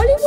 all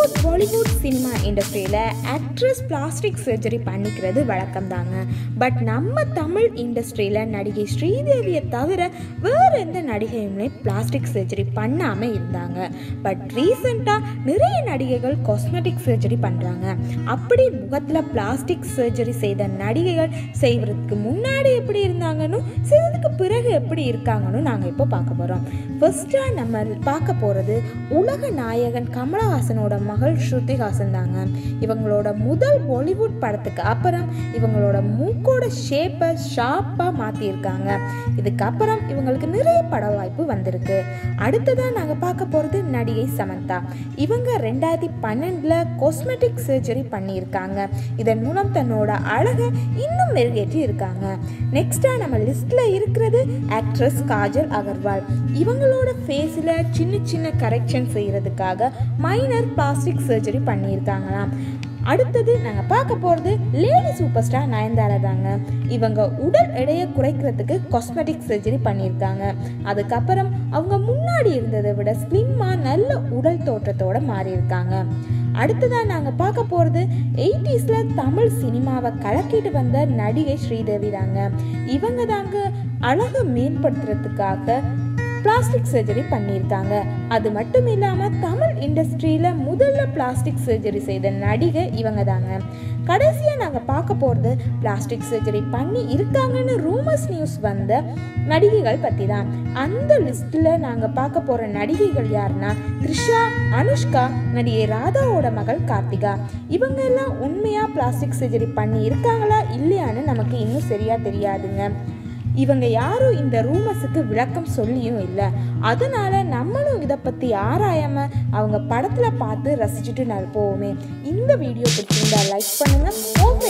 actress plastic surgery பண்ணிக்கிறது வழக்கம் தாங்க பட் நம்ம தமிழ் இண்டஸ்ட்ரியில் நடிகை ஸ்ரீதேவியை தவிர வேறு எந்த நடிகையுமே பிளாஸ்டிக் சர்ஜரி பண்ணாமல் இருந்தாங்க. பட் ரீசெண்டாக நிறைய நடிகைகள் காஸ்மெட்டிக் சர்ஜரி பண்ணுறாங்க அப்படி முகத்தில் பிளாஸ்டிக் சர்ஜரி செய்த நடிகைகள் செய்வதற்கு முன்னாடி எப்படி இருந்தாங்கன்னு செய்ததுக்கு பிறகு எப்படி இருக்காங்கன்னு நாங்கள் இப்போ பார்க்க போகிறோம் ஃபர்ஸ்ட்டாக நம்ம பார்க்க போகிறது உலக நாயகன் கமலஹாசனோட மகள் ஸ்ருதிஹாசன் தாங்க இவங்களோட முதல் பாலிவுட் படத்துக்கு அப்புறம் இவங்களோட மூக்கோட ஷேப்பை ஷார்ப்பாக மாற்றியிருக்காங்க இதுக்கப்புறம் இவங்களுக்கு நிறைய பட வாய்ப்பு வந்திருக்கு. அடுத்ததாக நாங்கள் பார்க்க போகிறது நடிகை சமந்தா. இவங்க ரெண்டாயிரத்தி பன்னெண்டில் காஸ்மெட்டிக் சர்ஜரி பண்ணியிருக்காங்க. இதன் மூலம் தன்னோட அழகை இன்னும் மெருகேற்றி இருக்காங்க. நெக்ஸ்ட்டாக நம்ம லிஸ்ட்டில் இருக்கிறது ஆக்ட்ரஸ் காஜல் அகர்வால். இவங்களோட ஃபேஸில் சின்ன சின்ன கரெக்ஷன் செய்கிறதுக்காக மைனர் பிளாஸ்டிக் சர்ஜரி பண்ணியிருக்காங்களாம் அடுத்தது நாங்கள் பார்க்க போகிறது லேடி சூப்பர் ஸ்டார் நயன்தாரா தாங்க. இவங்க உடல் எடையை குறைக்கிறதுக்கு காஸ்மெட்டிக் சர்ஜரி பண்ணியிருக்காங்க. அதுக்கப்புறம் அவங்க முன்னாடி இருந்ததை விட ஸ்லிம்மாக நல்ல உடல் தோற்றத்தோடு மாறியிருக்காங்க. அடுத்ததாக நாங்கள் பார்க்க போகிறது எயிட்டிஸில் தமிழ் சினிமாவை கலக்கிட்டு வந்த நடிகை ஸ்ரீதேவி தாங்க. இவங்க தாங்க அழகை மேம்படுத்துறதுக்காக பிளாஸ்டிக் சர்ஜரி பண்ணியிருக்காங்க. அது மட்டும் இல்லாமல் தமிழ் இண்டஸ்ட்ரியில் முதல்ல பிளாஸ்டிக் சர்ஜரி செய்த நடிகை இவங்க தாங்க கடைசியாக நாங்கள் பார்க்க போகிறது பிளாஸ்டிக் சர்ஜரி பண்ணி இருக்காங்கன்னு ரூமர்ஸ் நியூஸ் வந்த நடிகைகள் பற்றி தான் அந்த லிஸ்ட்டில் நாங்கள் பார்க்க போகிற நடிகைகள் யாருன்னா த்ரிஷா அனுஷ்கா நடிகை ராதாவோட மகள் கார்த்திகா. இவங்க எல்லாம் உண்மையாக பிளாஸ்டிக் சர்ஜரி பண்ணி இருக்காங்களா இல்லையான்னு நமக்கு இன்னும் சரியாக தெரியாதுங்க. இவங்க யாரும் இந்த ரூமர்ஸுக்கு விளக்கம் சொல்லியும் இல்லை. அதனால நம்மளும் இதை பற்றி ஆராயாம அவங்க படத்தில் பார்த்து ரசிச்சுட்டு நான் போவோமே. இந்த வீடியோ பிடிச்சிருந்தா லைக் பண்ணுங்க உன்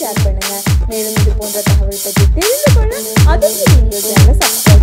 ஷேர் பண்ணுங்க. மேலும் இது போன்ற தகவல் பற்றி தெரிந்து கொள்ள அதுக்கு வீடியோ சேனலை சப்ஸ்கிரைப்